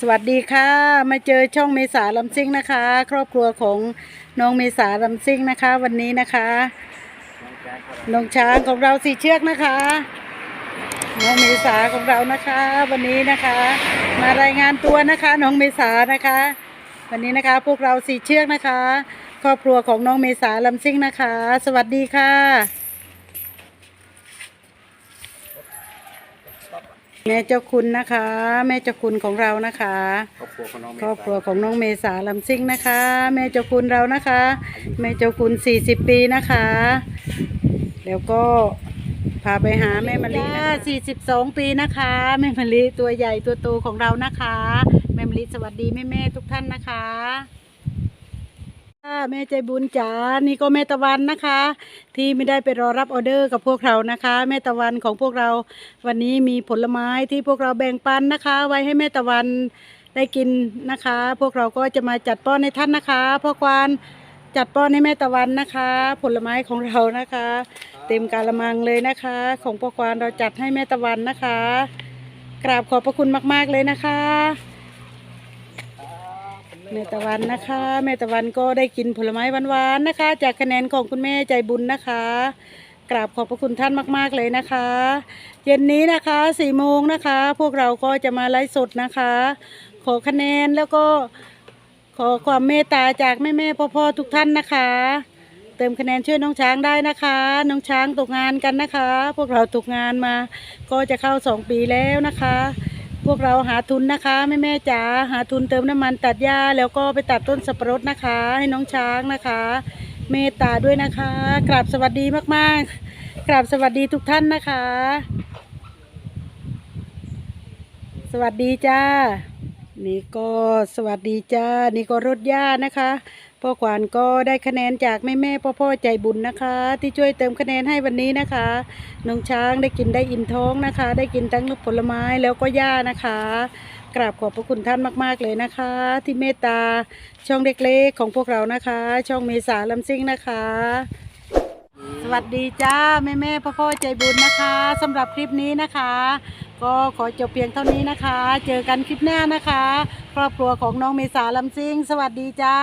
สวัสดีค่ะ มาเจอช่องเมษาลำซิ่งนะคะ ครอบครัวของน้องเมษาลำซิ่งนะคะ วันนี้นะคะน้องช้างของเราสี่เชือกนะคะน้องเมษาของเรานะคะ วันนี้นะคะ มารายงานตัวนะคะน้องเมษานะคะ วันนี้นะคะพวกเราสี่เชือกนะคะ ครอบครัวของน้องเมษาลำซิ่งนะคะ สวัสดีค่ะ แม่เจ้าคุณนะคะ แม่เจ้าคุณของเรานะคะครอบครัวของน้องเมครอบครัวของน้องเมษาลำซิ่งนะคะ แม่เจ้าคุณเรานะคะ แม่เจ้าคุณ 40 ปีนะคะ แล้วก็พาไปหาแม่มะลิ42 ปีนะคะ แม่มะลิตัวใหญ่ตัวโตของเรานะคะ แม่มะลิสวัสดีแม่แม่ๆทุกท่านนะคะค่ะ แม่ใจบุญจ๋า นี่ก็แม่ตะวันนะคะ ที่ไม่ได้ไปรอรับออเดอร์กับพวกเรานะคะ แม่ตะวันของพวกเราวันนี้มีผลไม้ที่พวกเราแบ่งปันนะคะ ไว้ให้แม่ตะวันได้กินนะคะ พวกเราก็จะมาจัดป้อนให้ท่านนะคะพ่อควานจัดป้อนให้แม่ตะวันนะคะ ผลไม้ของเรานะคะ เต็มกาละมังเลยนะคะ ของพ่อควานเราจัดให้แม่ตะวันนะคะ กราบขอบพระคุณมาก ๆเลยนะคะ แม่ตะวันนะคะ แม่ตะวันก็ได้กินผลไม้หวานๆนะคะ จากคะแนนของคุณแม่ใจบุญนะคะ กราบขอบพระคุณท่านมากๆเลยนะคะ เย็นนี้นะคะสี่โมงนะคะ พวกเราก็จะมาไลฟ์สดนะคะ ขอคะแนนแล้วก็ขอความเมตตาจากแม่แม่ๆพ่อๆทุกท่านนะคะ เติมคะแนนช่วยน้องช้างได้นะคะ น้องช้างตกงานกันนะคะ พวกเราตกงานมาก็จะเข้าสองปีแล้วนะคะ พวกเราหาทุนนะคะแม่แม่จ๋าหาทุนเติมน้ำมันตัดหญ้าแล้วก็ไปตัดต้นสับปะรดนะคะ ให้น้องช้างนะคะ เมตตาด้วยนะคะกราบสวัสดีมากๆกราบสวัสดีทุกท่านนะคะ สวัสดีจ้านี่ก็สวัสดีจ้านี่ก็รถย่านะคะ พ่อขวานก็ได้คะแนนจากแม่แม่พ่อพ่อใจบุญนะคะ ที่ช่วยเติมคะแนนให้วันนี้นะคะน้องช้างได้กินได้อิ่มท้องนะคะ ได้กินทั้งผลไม้แล้วก็หญ้านะคะ กราบขอบพระคุณท่านมาก ๆ เลยนะคะ ที่เมตตาช่องเล็กๆของพวกเรานะคะ ช่องเมษาลำซิ่งนะคะ สวัสดีจ้าแม่แม่พ่อพ่อใจบุญนะคะสำหรับคลิปนี้นะคะ ก็ขอจบเพียงเท่านี้นะคะ เจอกันคลิปหน้านะคะ ครอบครัวของน้องเมษาลำซิ่ง สวัสดีจ้า